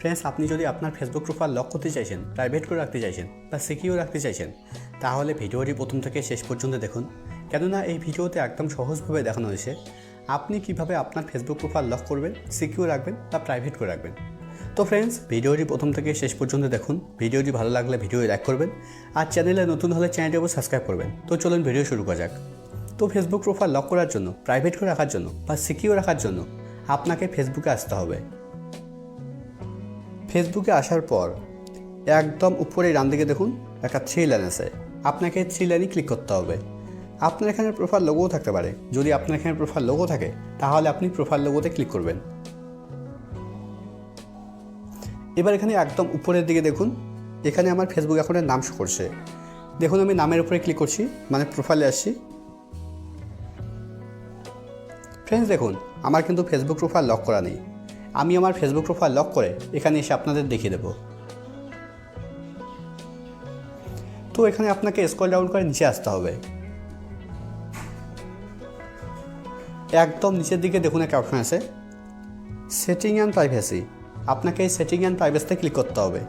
Friends আপনি যদি আপনার ফেসবুক প্রোফাইল লক করতে চাইছেন প্রাইভেট করে রাখতে চাইছেন বা সিকিউর রাখতে চাইছেন, তাহলে ভিডিওটি প্রথম থেকে শেষ পর্যন্ত দেখুন। কেননা এই ভিডিওতে একদম সহজভাবে দেখানো হয়েছে আপনি কীভাবে আপনার ফেসবুক প্রোফাইল লক করবেন সিকিউর রাখবেন বা প্রাইভেট করে রাখবেন। তো ফ্রেন্ডস ভিডিওটি প্রথম থেকে শেষ পর্যন্ত দেখুন। ভিডিওটি ভালো লাগলে ভিডিও লাইক করবেন আর চ্যানেলে নতুন হলে চ্যানেলটি সাবস্ক্রাইব করবেন। তো চলুন ভিডিও শুরু করা যাক। তো ফেসবুক প্রোফাইল লক করার জন্য প্রাইভেট করে রাখার জন্য বা সিকিউর রাখার জন্য আপনাকে ফেসবুকে আসতে হবে। ফেসবুকে আসার পর একদম উপরে ডান দিকে দেখুন একটা থ্রি লাইন আছে। আপনাকে থ্রি লাইনই ক্লিক করতে হবে। আপনার এখানে প্রোফাইল লোগোও থাকতে পারে। যদি আপনার এখানে প্রোফাইল লোগো থাকে, তাহলে আপনি প্রোফাইল লোগোতে ক্লিক করবেন। এবার এখানে একদম উপরের দিকে দেখুন, এখানে আমার ফেসবুক অ্যাকাউন্টের নাম শো করছে। দেখুন আমি নামের উপরে ক্লিক করছি মানে প্রোফাইলে আসছি। ফ্রেন্ডস দেখুন, আমার কিন্তু ফেসবুক প্রোফাইল লক করা নেই। আমি আমার ফেসবুক প্রোফাইল লক করে এখানে এসে আপনাদের দেখিয়ে দেব। তো এখানে আপনাকে স্কল ডাউন করে নিচে আসতে হবে। একদম নিচের দিকে দেখুন একটা অপশন আছে। সেটিং অ্যান্ড প্রাইভেসি আপনাকে এই সেটিং অ্যান্ড প্রাইভেসিতে ক্লিক করতে হবে।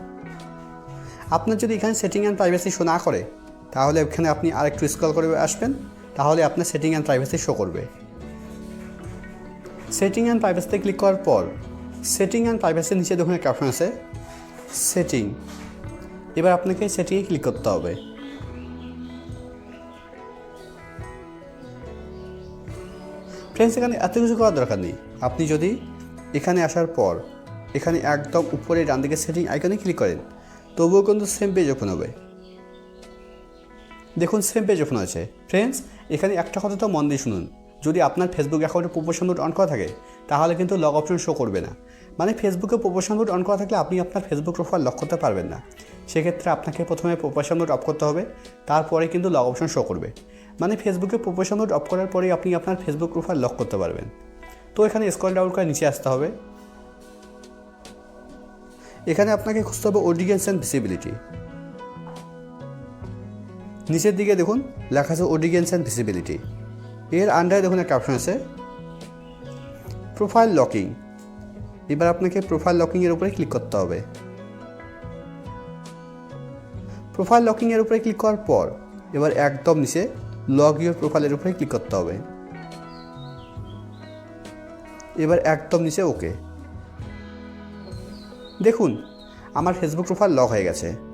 আপনার যদি এখানে সেটিং অ্যান্ড প্রাইভেসি শো না করে, তাহলে এখানে আপনি আরেকটু স্ক্রল করে আসবেন, তাহলে আপনার সেটিং অ্যান্ড প্রাইভেসি শো করবে। সেটিং অ্যান্ড প্রাইভেসিতে ক্লিক করার পর সেটিং অ্যান্ড প্রাইভেসির নিচে দেখুন একটা অপশন আছে। সেটিং এবার আপনাকে সেটিংয়ে ক্লিক করতে হবে। ফ্রেন্ডস এখানে এত কিছু করার দরকার নেই। আপনি যদি এখানে আসার পর, এখানে একদম উপরে ডান দিকে সেটিং আইকনে ক্লিক করেন, তবুও কিন্তু সেম পেজ ওপেন হবে। দেখুন সেম পেজ ওপেন আছে ফ্রেন্ডস এখানে একটা কথা তো মন দিয়ে শুনুন। যদি আপনার ফেসবুক অ্যাকাউন্টে প্রপোশন রুট অন করা থাকে, তাহলে কিন্তু লগ অপশন শো করবে না। মানে ফেসবুকে প্রপোশন রুট অন করা থাকলে আপনি আপনার ফেসবুক প্রোফাইল লক করতে পারবেন না। সেক্ষেত্রে আপনাকে প্রথমে প্রপোশন রুট অফ করতে হবে, তারপরে কিন্তু লগ অপশন শো করবে। মানে ফেসবুকে প্রপোশন রুট অফ করার পরেই আপনি আপনার ফেসবুক প্রোফাইল লক করতে পারবেন। তো এখানে স্কল ডাউন করে নিচে আসতে হবে। এখানে আপনাকে খুঁজতে হবে অডিয়েন্স অ্যান্ড ভিসিবিলিটি নিচের দিকে দেখুন, লেখা আছে অডিয়েন্স অ্যান্ড ভিসিবিলিটি এর আন্ডারে দেখুন একটা অপশন আছে। প্রোফাইল লকিং এবার আপনাকে প্রোফাইল লকিংয়ের উপরে ক্লিক করতে হবে। প্রোফাইল লকিংয়ের উপরে ক্লিক করার পর এবার একদম নিচে লগ ইউর প্রোফাইলের উপরে ক্লিক করতে হবে। এবার একদম নিচে ওকে দেখুন, আমার ফেসবুক প্রোফাইল লক হয়ে গেছে।